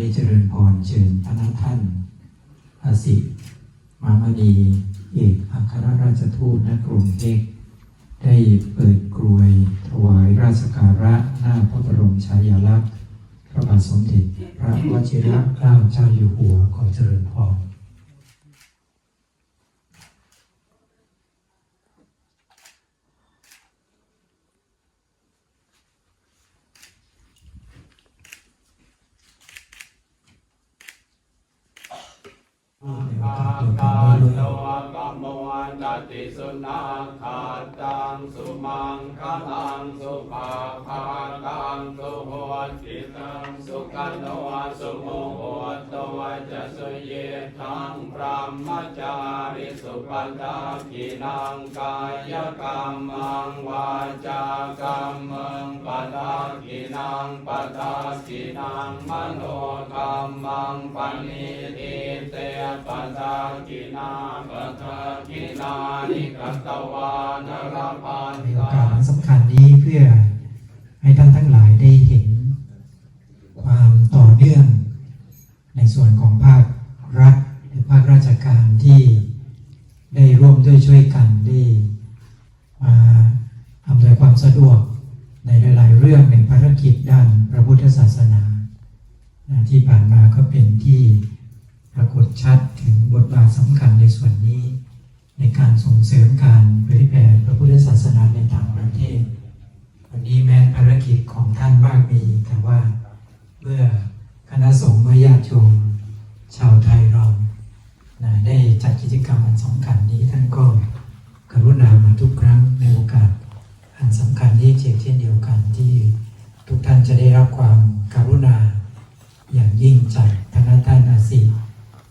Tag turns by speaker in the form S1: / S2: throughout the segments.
S1: ได้เจริญพรเชิญพระท่านอาสิมามณีเอกอัครราชทูตณกรุงเทพได้เปิดกรวยถวายราชการะหน้าพระบรมฉายาลักษณ์พระบาทสมเด็จพระวชิรเกล้าเจ้าอยู่หัวขอเจริญพร ในโอ กาสเดียวกันด้วย
S2: ตวะกมวันตติสุนาคาตังสุมังคลังสุภาภาตังสุโหติตังสุกันโนสุโมโหตัวจะสุเยทังพรหมจาริสุปันดากินังกายกรรมังวาจากรรมัง นังปะดากินังมโนกรรมังปณิทิเตปะดากินาปะทากินานิกัตวานรพัน
S1: ในโอกาสสำคัญนี้เพื่อให้ท่านทั้งหลายได้เห็น ความต่อเนื่อง ในส่วนของภาครัฐหรือภาคราชการที่ได้ร่วมด้วยช่วยกันได้มาอำนวยความสะดวก ในหลายๆเรื่องในภารกิจด้านพระพุทธศาสนานะที่ผ่านมาก็เป็นที่ปรากฏชัดถึงบทบาทสำคัญในส่วนนี้ ในการส่งเสริมการเผยแผ่พระพุทธศาสนาในต่างประเทศ วันนี้แม้ภารกิจของท่านมากมี แต่ว่าเมื่อคณะสงฆ์เมื่อญาติโยมชาวไทยเรานะได้จัดกิจกรรมอันสำคัญนี้ท่านก็กรุณามาทุกครั้งในโอกาส อันสำคัญที่เช่นเดียวกันที่ทุกท่านจะได้รับความการุณา อย่างยิ่งจากคณะท่านอาศิ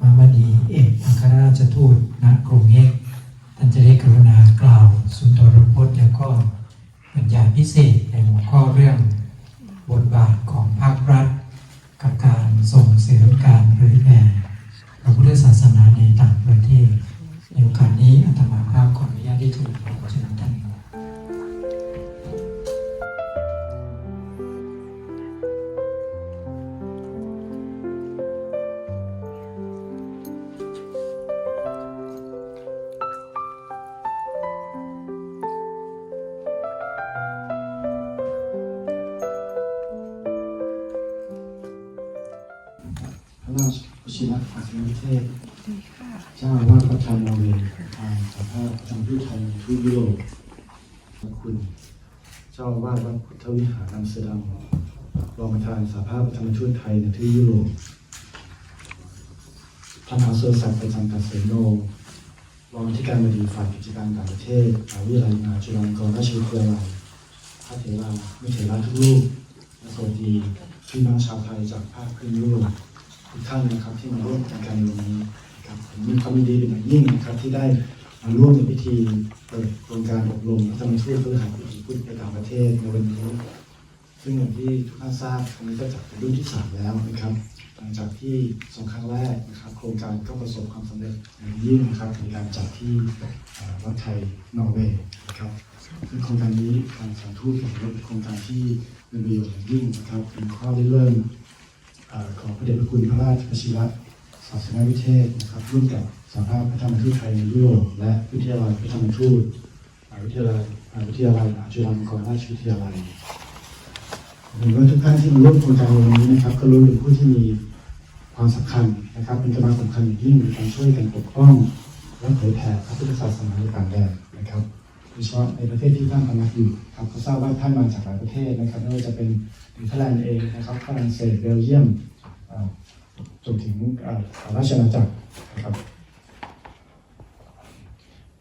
S1: มามณีเอกอัครราชทูตณกรุงเฮกท่านจะได้กรุณากล่าว สุนทรพจน์แล้วก็บรรยายพิเศษในหัวข้อเรื่องบทบาท ช
S3: วชิระอาสนเทศเจ้าอาวาดประธานนอร์เวย์ทางสภาพประจำทูตไทยในทูตยุโรปขอบคุณ เจ้าอาวาดวัดพุทธวิหารอัมสเตอร์ดัมรองประธานสภาพประจำทูตไทยในทูตยุโรปท่านอาเซอร์ศักดิ์ประจำกัสเซโนรองที่การบดีฝ่ายกิจการต่างประเทศมหาวิทยาลัยมหาจุฬาลงกรณราชวิทยาลัยพระเถราไม่เถราทุกรูปและสวัสดีพี่น้องชาวไทยจากภาคพื้นยุโรป ทุกท่านนะครับที่มาร่วมกันการในวันนี้ครับผมมีความยินดีเป็นอย่างยิ่งนะครับที่ได้มาร่วมในพิธีเปิดโครงการอบรมรัฐมนตรีเพื่อหาวิถีพุทธไปต่างประเทศในวันนี้ ซึ่งอย่างที่ทุกท่านทราบครั้งนี้ก็จัดเป็นรุ่นที่สามแล้วนะครับหลังจากที่สองครั้งแรกนะครับ โครงการก็ประสบความสำเร็จอย่างยิ่งนะครับในการจัดที่วัดไทยนอร์เวย์นะครับซึ่งโครงการนี้ทางสานทูตของเราเป็นโครงการที่มีประโยชน์อย่างยิ่งนะครับเป็นข้อริเริ่มเอ่อ ของพระเดชพระคุณพระราชวชิระศาสนวิเทศนะครับร่วมกับสหภาพพระธรรมทูตไทยในยุโรปและวิทยาลัยพระธรรมทูตวิทยาลัยวิทยาลัยมหาจุฬาลงกรณราชวิทยาลัยเห็นว่าทุกท่านที่มาร่วมโครงการนวันนี้นะครับ ก็รู้เป็นผู้ที่มีความสำคัญนะครับ เป็นกำลังสำคัญอย่างยิ่งในการช่วยกันปกป้อง และเผยแผ่พระพุทธศาสนาในต่างแดนนะครับ โดยเฉพาะในประเทศที่ท่านพำนักอยู่ครับก็ทราบว่าท่านมาจากหลายประเทศนะครับไม่ว่าจะเป็นเนเธอร์แลนด์เองนะครับฝรั่งเศสเบลเยียมอ่าจนถึงราชอาณาจักรนะครับ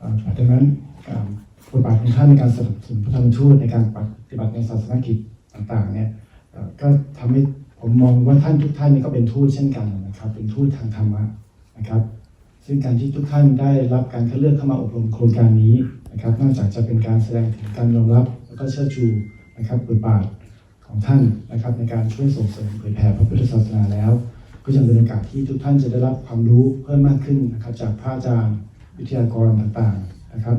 S3: อ่าดังนั้นบทบาทของท่านในการสนับสนุนพระธรรมทูตในการปฏิบัติในศาสนกิจต่างๆเนี่ยก็ทำให้ผมมองว่าท่านทุกท่านนี่ก็เป็นทูตเช่นกันนะครับ เป็นทูตทางธรรมะนะครับ ซึ่งการที่ทุกท่านได้รับการคัดเลือกเข้ามาอบรมโครงการนี้นะครับนอกจากจะเป็นการแสดงถึงการยอมรับ แล้วก็เชิดชูนะครับบทบาทของท่านนะครับในการช่วยส่งเสริมเผยแผ่พระพุทธศาสนาแล้ว ก็ยังเป็นโอกาสที่ทุกท่านจะได้รับความรู้เพิ่มมากขึ้นนะครับจากพระอาจารย์วิทยากรต่างๆนะครับ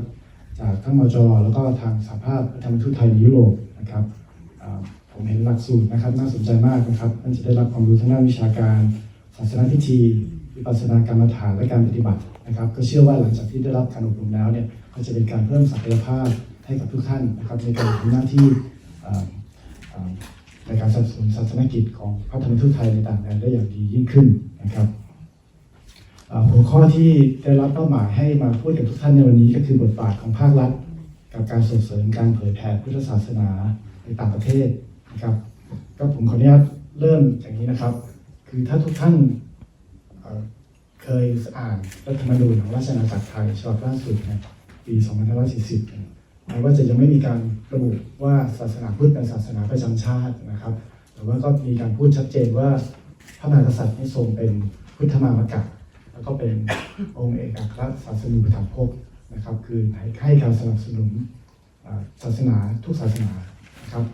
S3: จากทั้งมจแล้วก็ทางสหภาพธรรมทูตไทยในยุโรปนะครับผมเห็นหลักสูตรนะครับน่าสนใจมากนะครับท่านจะได้รับความรู้ทางด้านวิชาการศาสนาพิธี วิปัสสนากรรมฐานและการปฏิบัตินะครับ ก็เชื่อว่าหลังจากที่ได้รับการอบรมแล้วเนี่ยก็จะเป็นการเพิ่มศักยภาพให้กับทุกท่านนะครับในการทำหน้าที่ในการสนับสนุนศาสนกิจของพระธรรมทูตไทยในต่างแดนได้อย่างดียิ่งขึ้นนะครับหัวข้อที่ได้รับเป้าหมายให้มาพูดกับทุกท่านในวันนี้ก็คือบทบาทของภาครัฐ กับการส่งเสริมการเผยแผ่พุทธศาสนาในต่างประเทศนะครับ ก็ผมขออนุญาตเริ่มอย่างนี้นะครับ คือถ้าทุกท่าน เคยอ่านรัฐธรรมนูญของราชอาณาจักรไทยฉบับล่าสุดเนี่ยปี2540เนี่ยแม้ว่าจะยังไม่มีการระบุว่าศาสนาพุทธเป็นศาสนาประจำชาตินะครับ แต่ว่าก็มีการพูดชัดเจนว่าพระมหากษัตริย์นี่ทรงเป็นพุทธมามกะแล้วก็เป็นองค์เอกอัครศาสนูปถัมภกนะครับ คือให้ให้การสนับสนุนศาสนาทุกศาสนานะครับ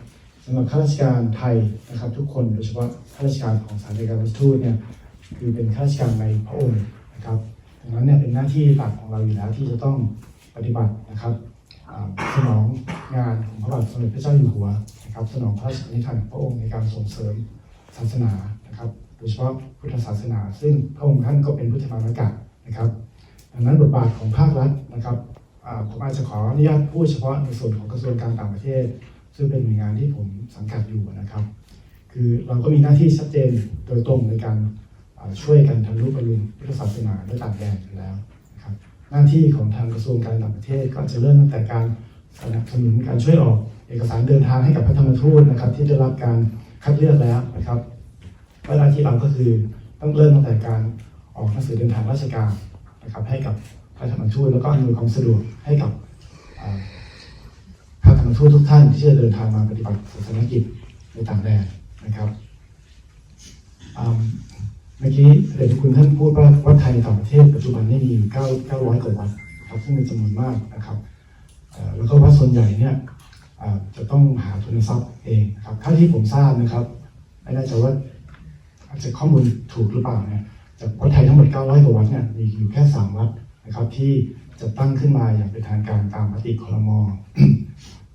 S3: สำหรับข้าราชการไทยนะครับ ทุกคนโดยเฉพาะข้าราชการของสถานเอกอัครราชทูตเนี่ย คือเป็นข้าราชการในพระองค์นะครับดังนั้นเนี่ยเป็นหน้าที่หลักของเราอยู่แล้วที่จะต้องปฏิบัตินะครับสนองงานของพระบาทสมเด็จพระเจ้าอยู่หัวนะครับ สนองพระราชปณิธานของพระองค์ในการส่งเสริมศาสนานะครับโดยเฉพาะพุทธศาสนา ซึ่งพระองค์ท่านก็เป็นพุทธมามกะนะครับดังนั้นบทบาทของภาครัฐนะครับผมอาจจะขออนุญาตพูดเฉพาะในส่วนของกระทรวงการต่างประเทศ ซึ่งเป็นหน่วยงานที่ผมสังกัดอยู่นะครับ คือเราก็มีหน้าที่ชัดเจนโดยตรงในการ ช่วยกันทำนุบำรุงพุทธศาสนาในต่างแดนอยู่แล้วนะครับหน้าที่ของทางกระทรวงการต่างประเทศก็จะเริ่มตั้งแต่การสนับสนุนการช่วยออกเอกสารเดินทางให้กับพระธรรมทูตนะครับ ที่ได้รับการคัดเลือกแล้วนะครับและหน้าที่เราก็คือต้องเริ่มตั้งแต่การออกหนังสือเดินทางราชการนะครับ ให้กับพระธรรมทูตแล้วก็อำนวยความสะดวกให้กับพระธรรมทูตทุกท่านที่จะเดินทางมาปฏิบัติศาสนกิจในต่างแดนนะครับ เมื่อกี้เด็กคุณท่านพูดว่าวัดไทยต่างประเทศปัจจุบันนี่มีอยู่9 900กว่าวัดครับซึ่งเป็นจำนวนมากนะครับแล้วก็วัดส่วนใหญ่เนี่ยจะต้องหาทุนทรัพย์เองครับเท่าที่ผมทราบนะครับ ไม่แน่ใจว่าอาจจะข้อมูลถูกหรือเปล่าเนี่ยจากวัดไทยทั้งหมด 900 กว่าวัดเนี่ยมีอยู่แค่ 3 วัดนะครับ ที่จะตั้งขึ้นมาอย่างเป็นทางการตามมติคอรมอ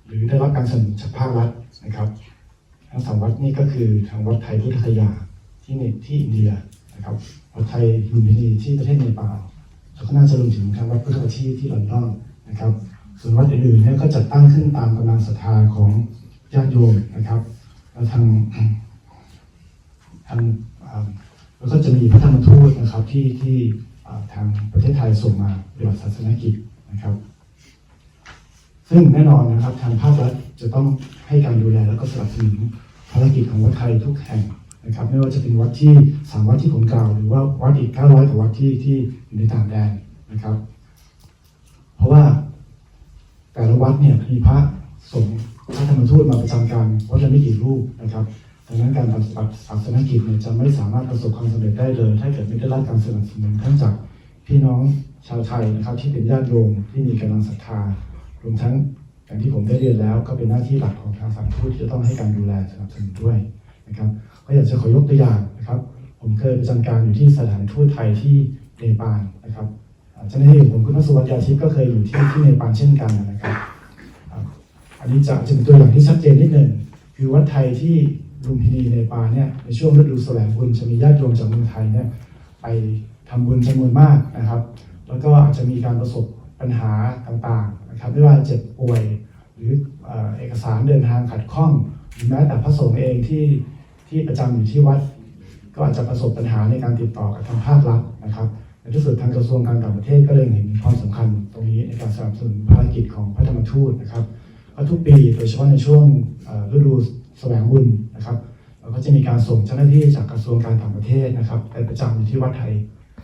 S3: หรือได้รับการสนับสนุนจากภาครัฐนะครับ ทั้งสามวัดนี่ก็คือทางวัดไทยพุทธคยาที่ในที่อินเดีย นะครับวัดไทยลุมพินีที่ประเทศเนปาลแล้วก็น่าจะรวมถึงทางวัดพุทธประทีปที่ลอนดอนนะครับ ส่วนวัดอื่นๆเนี่ยก็จัดตั้งขึ้นตามกำลังศรัทธาของญาติโยมนะครับแล้วทางทางอ่าแล้วก็จะมีพระธรรมทูตนะครับที่ที่ทางประเทศไทยส่งมาปฏิบัติศาสนกิจนะครับ ซึ่งแน่นอนนะครับทางภาครัฐจะต้องให้การดูแลและก็สนับสนุนภารกิจของวัดไทยทุกแห่ง นะครับไม่ว่าจะเป็นวัดที่สามวัดที่ผมกล่าว หรือว่าวัดอีก 900กว่าวัดที่ที่อยู่ในต่างแดนนะครับ เพราะว่าแต่ละวัดเนี่ยมีพระสงฆ์พระธรรมทูตมาประจำการวัดละไม่กี่รูปนะครับดังนั้นการปฏิบัติศาสนกิจเนี่ยจะไม่สามารถประสบความสำเร็จได้เลย ถ้าเกิดไม่ได้รับการสนับสนุนทั้งจากพี่น้องชาวไทยนะครับที่เป็นญาติโยมที่มีกำลังศรัทธารวมทั้งอย่างที่ผมได้เรียนแล้ว ก็เป็นหน้าที่หลักของทางสถานทูตที่จะต้องให้การดูแลสนับสนุนด้วยนะครับ ก็อยากจะขอยกตัวอย่างนะครับ ผมเคยประจำการอยู่ที่สถานทูตไทยที่เนปาลนะครับอ่าเจ้าหน้าที่ของผมคุณพระสุวรรณยาทิพก็เคยอยู่ที่ที่เนปาลเช่นกันนะครับอันนี้จะจะเป็นตัวอย่างที่ชัดเจนนิดหนึ่งคือวัดไทยที่ลุมพินีในปาลเนี่ยในช่วงฤดูแสวงบุญจะมีญาติโยมจากเมืองไทยเนี่ยไปทำบุญจำนวนมากนะครับ แล้วก็อาจจะมีการประสบปัญหาต่างๆนะครับไม่ว่าเจ็บป่วยหรือเอ่อเอกสารเดินทางขัดข้องหรือแม้แต่พระสงฆ์เองที่ ที่ประจำอยู่ที่วัด ก็อาจจะประสบปัญหาในการติดต่อกับทางภาครัฐนะครับในที่สุดทางกระทรวงการต่างประเทศก็เลยเห็นความสำคัญตรงนี้ในการสนับสนุนภารกิจของพระธรรมทูตนะครับก็ทุกปีโดยเฉพาะในช่วงฤดูแสวงบุญนะครับเราก็จะมีการส่งเจ้าหน้าที่จากกระทรวงการต่างประเทศนะครับไปประจำอยู่ที่วัดไทย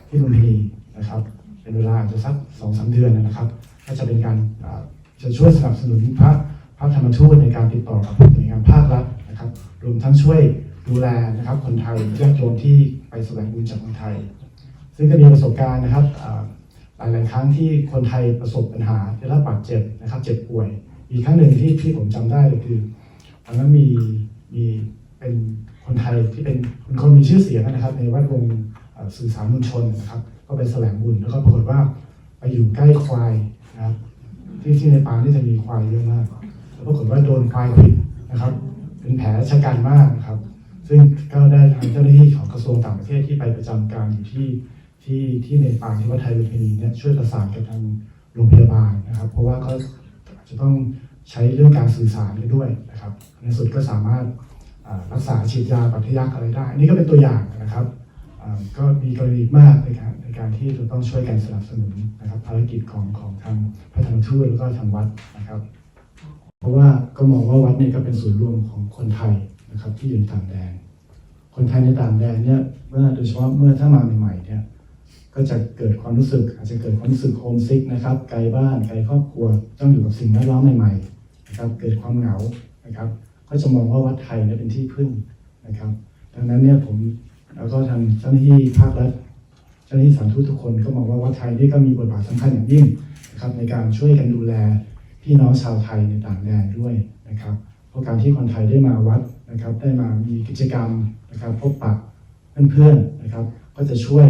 S3: ที่ลุมพินีนะครับเป็นเวลาอาจจะสักสองสามเดือนนะครับ ก็จะเป็นการจะช่วยสนับสนุนพระพระธรรมทูตในการติดต่อกับหน่วยงานภาครัฐนะครับ รวมทั้งช่วย ดูแลนะครับคนไทยญาติโยมที่ไปแสวงบุญจากเมืองไทย ซึ่งก็มีประสบการณ์นะครับอ่าหลายๆครั้งที่คนไทยประสบปัญหาได้รับบาดเจ็บนะครับ เจ็บป่วย อีกครั้งหนึ่งที่ที่ผมจำได้คือตอนนั้นมีมีเป็นคนไทยที่เป็นเป็นคนมีชื่อเสียงนะครับ ในแวดวงสื่อสารมวลชนนะครับ ก็ไปแสวงบุญแล้วก็ปรากฏว่าไปอยู่ใกล้ควายนะครับ ที่ที่ในป่านี่จะมีควายเยอะมากแล้วปรากฏว่าโดนควายผิดนะครับ เป็นแผลชะกันมากนะครับ ซึ่งก็ได้ทางเจ้าหน้าที่ของกระทรวงต่างประเทศที่ไปประจำการอยู่ที่ที่ที่เนปาลที่วัดไทยลุมพินีเนี่ยช่วยประสานกับทางโรงพยาบาลนะครับ เพราะว่าเขาจะต้องใช้เรื่องการสื่อสารกันด้วยนะครับ ในสุดก็สามารถรักษาฉีดยาปฏิยักษ์อะไรได้ อันนี้ก็เป็นตัวอย่างนะครับก็มีกรณีมากในการในการที่จะต้องช่วยกันสนับสนุนนะครับภารกิจของของทางพระธรรมทูตแล้วก็ทางวัดนะครับ เพราะว่าก็มองว่าวัดเนี่ยก็เป็นศูนย์รวมของคนไทยนะครับที่อยู่ในต่างแดน คนไทยในต่างแดนเนี่ยเมื่อโดยเฉพาะเมื่อถ้ามาใหม่ๆเนี่ยก็จะเกิดความรู้สึก อาจจะเกิดความรู้สึกโฮมซิกนะครับไกลบ้านไกลครอบครัวต้องอยู่กับสิ่งแวดล้อมใหม่ๆนะครับเกิดความเหงานะครับ ก็จะมองว่าวัดไทยเนี่ยเป็นที่พึ่งนะครับ ดังนั้นเนี่ยผมแล้วก็ทางเจ้าหน้าที่ภาครัฐเจ้าหน้าที่สถานทูตทุกคนก็มองว่าวัดไทยนี่ก็มีบทบาทสำคัญอย่างยิ่งนะครับในการช่วยกันดูแล พี่น้องชาวไทยในต่างแดนด้วยนะครับ เพราะการที่คนไทยได้มาวัดนะครับ ได้มามีกิจกรรมนะครับพบปะเพื่อนๆนะครับ ก็จะช่วย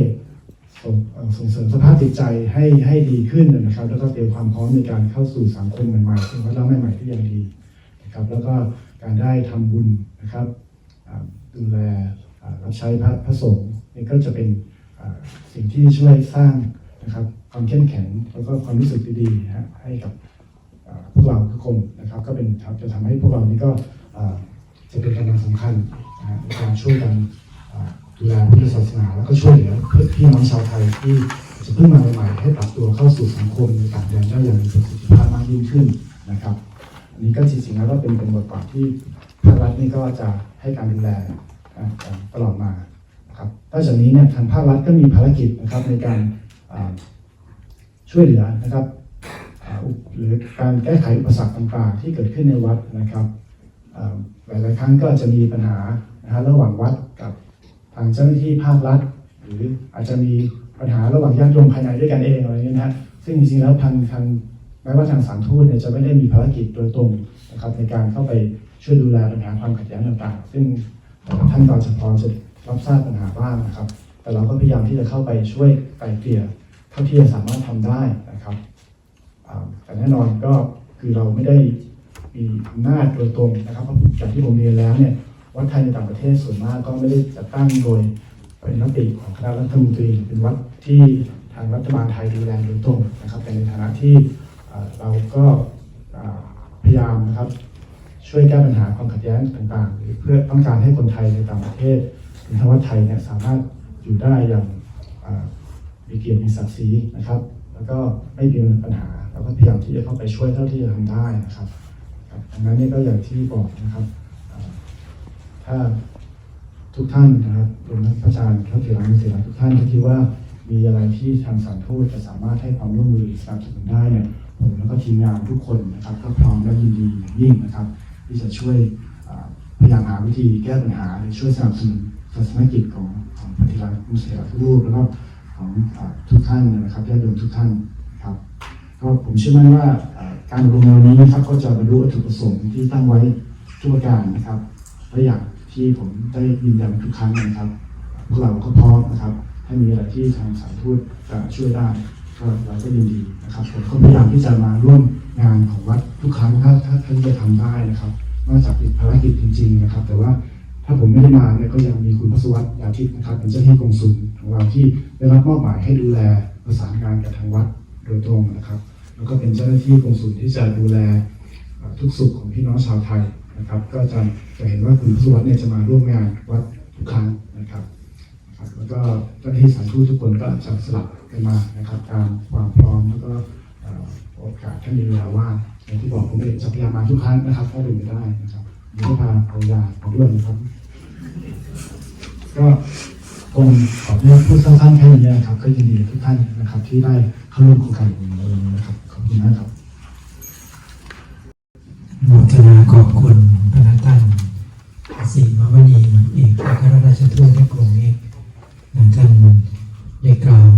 S3: ส่งเสริมสภาพจิตใจให้ให้ดีขึ้นนะครับ แล้วก็เตรียมความพร้อมในการเข้าสู่สังคมใหม่ๆซึ่งวัดเราใหม่ๆที่ยังดีนะครับ แล้วก็การได้ทำบุญนะครับดูแลรับใช้พระพระสงฆ์นี่ก็จะเป็นสิ่งที่ช่วยสร้างนะครับความเข้มแข็งแล้วก็ความรู้สึกดีๆนะฮะให้กับ พวกเราทุกคนนะครับก็เป็นจะทำให้พวกเรานี้ก็จะเป็นกำลังสำคัญในการช่วยกันดูแลพุทธศาสนาแล้วก็ช่วยเหลือพี่น้องชาวไทยที่จะเพิ่งมาใหม่ให้ปรับตัวเข้าสู่สังคมในต่างแดนได้อย่างมีประสิทธิภาพมากยิ่งขึ้นนะครับ อันนี้ก็จริงๆแล้วก็เป็นเป็นบทบาทที่ภาครัฐนี่ก็จะให้การดูแลตลอดมานะครับนอกจากนี้เนี่ยทางภาครัฐก็มีภารกิจนะครับในการช่วยเหลือนะครับ หรือการแก้ไขอุปสรรคต่างๆ ที่เกิดขึ้นในวัดนะครับหลายๆครั้งก็จะมีปัญหานะฮะระหว่างวัดกับทางเจ้าหน้าที่ภาครัฐ หรืออาจจะมีปัญหาระหว่างญาติโยมภายในด้วยกันเองอะไรเงี้ยนะฮะซึ่งจริงๆแล้วทางทางแม้ว่าทางสารทูตเนี่ยจะไม่ได้มีภารกิจโดยตรงนะครับในการเข้าไปช่วยดูแลปัญหาความขัดแย้งต่างๆ ซึ่งท่านก็จะพอจะรับทราบปัญหาบ้างนะครับ แต่เราก็พยายามที่จะเข้าไปช่วยไกลเกลี่ยเท่าที่จะสามารถทำได้น แต่แน่นอนก็คือเราไม่ได้มีอำนาจโดยตรงนะครับเพราะอย่างที่ผมเรียนแล้วเนี่ยวัดไทยในต่างประเทศส่วนมากก็ไม่ได้จัดตั้งโดยเป็นมติของคณะรัฐมนตรีเป็นวัดที่ทางรัฐบาลไทยดูแลโดยตรงนะครับแต่ในฐานะที่เราก็พยายามนะครับช่วยแก้ปัญหาความขัดแย้งต่างๆหรือเพื่อต้องการให้คนไทยในต่างประเทศหรือทวัดไทยเนี่ยสามารถอยู่ได้อย่างมีเกียรติมีศักดิ์ศรีนะครับ แล้วก็ไม่มีปัญหา เราก็พยายามที่จะเข้าไปช่วยเท่าที่จะทำได้นะครับดังนั้นนี่ก็อย่างที่บอกนะครับ ถ้าทุกท่านนะครับรวมทั้งพระอาจารย์พระเถระนุเถระทุกท่านที่คิดว่ามีอะไรที่ทางสารทูตจะสามารถให้ความร่วมมือสนับสนุนได้เนี่ยผมแล้วก็ทีมงานทุกคนนะครับก็พร้อมและยินดีอย่างยิ่งนะครับ ที่จะช่วยพยายามหาวิธีแก้ปัญหาหรือช่วยสนับสนุนศาสนกิจของของพระเถระนุเถระทุกรูปแล้วก็ของทุกท่านนะครับญาติโยมทุกท่านนะครับ ก็ผมเชื่อมั่นว่าการอบรมในวันนี้นะครับก็จะบรรลุวัตถุประสงค์ที่ตั้งไว้ทุกประการนะครับและอย่างที่ผมได้ยืนยันทุกครั้งนะครับพวกเราก็พร้อมนะครับถ้ามีอะไรที่ทางสายทูตจะช่วยได้ก็เราก็ยินดีนะครับผมก็พยายามที่จะมาร่วมงานของวัดทุกครั้งถ้าถ้าท่านจะทำได้นะครับนอกจากติดภารกิจจริง ๆ นะครับ แต่ว่าถ้าผมไม่ได้มาเนี่ยก็ยังมีคุณพระสวัสดิ์ยาทิพย์นะครับ เป็นเจ้าหน้าที่กองสุลของเราที่ได้รับมอบหมายให้ดูแลประสานงานกับทางวัดโดยตรงนะครับ แล้วก็เป็นเจ้าหน้าที่กองสุลที่จะดูแลทุกสุขของพี่น้องชาวไทยนะครับ ก็จะจะเห็นว่าคุณผู้วัดิ์เนี่ยจะมาร่วมงานวัดทุกครั้งนะครับแล้วก็เจ้าหน้าที่สานทูตทุกคนก็จะสลับกันมานะครับตามความพร้อมแล้วก็โอกาสถ้ามีเวลาว่างอย่างที่บอกผมเองจะพยายามมาทุกครั้งนะครับถ้าเป็นไปได้นะครับมีก็พาภรรยามาด้วยนะครับ ก็ คงขออนุญาตพูดสั้นๆแค่นี้นะครับ ก็ยินดีทุกท่านนะครับ ที่ได้เข้าร่วมโครงการของเรานะครับ ขอบคุณนะครับ
S1: โมทนาขอบคุณพระท่านสีมาวณีเอกอัครราชทูตในกรุงเอกนท่านได้กล่าว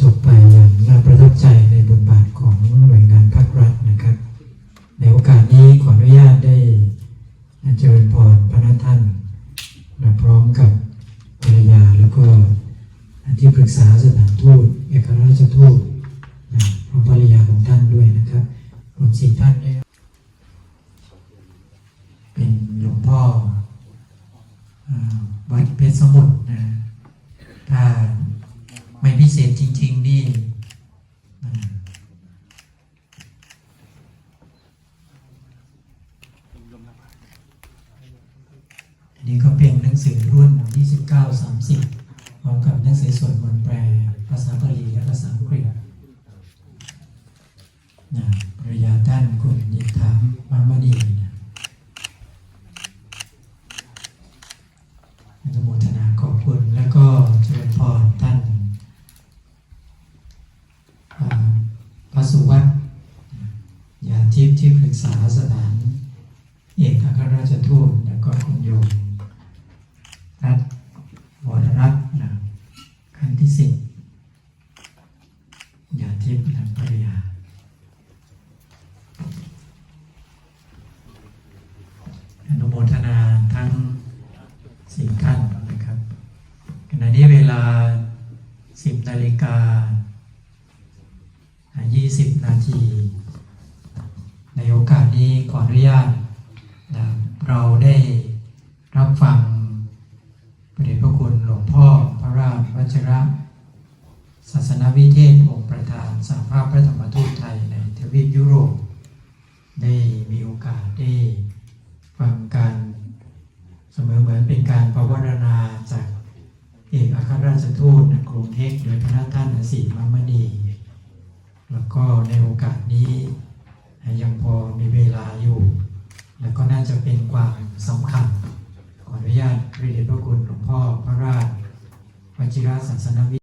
S1: จบไปอย่างน่าประทับใจในบทบาทของหน่วยงานภาครัฐนะครับ ในโอกาสนี้ขออนุญาตได้ ษาสถานทูตเอกราชทูตนะพร้อมภรรยาของท่านด้วยนะครับรวมสี่ท่านด้วยเป็นหลวงพ่อวัดเพชรสมุทรนะถ้าไม่พิเศษจริง ๆ นี่อันนี้ก็เป็นหนังสือรุ่น 29-30 พร้อมกับหนังสือสวดมนต์แปล ภาษาบาลีและภาษาอังกฤษนะภรรยาท่านคุณยินถามมามณีนะอนุโมทนาขอบคุณ แล้วก็เจริญพรท่านพระสุวัตยาทิพย์ที่ปรึกษาสถาน เอกอัครราชทูตแล้วก็คุณโยมรัฐวรรัตน์นะ ขั้นที่สิ ราชระศาสนวิเทศองค์ประธานสหภาพพระธรรมทูตไทยในทวีปยุโรป ได้มีโอกาสได้ฟังการเสมอเหมือนเป็นการประวรณาจากเอกอัครราชทูตกรุงเทพโดยพระท่านสีมามณี แล้วก็ในโอกาสนี้ยังพอมีเวลาอยู่ แล้วก็น่าจะเป็นความสำคัญขออนุญาตเรียนพระคุณหลวงพ่อพระราช วชิระศาสนวิ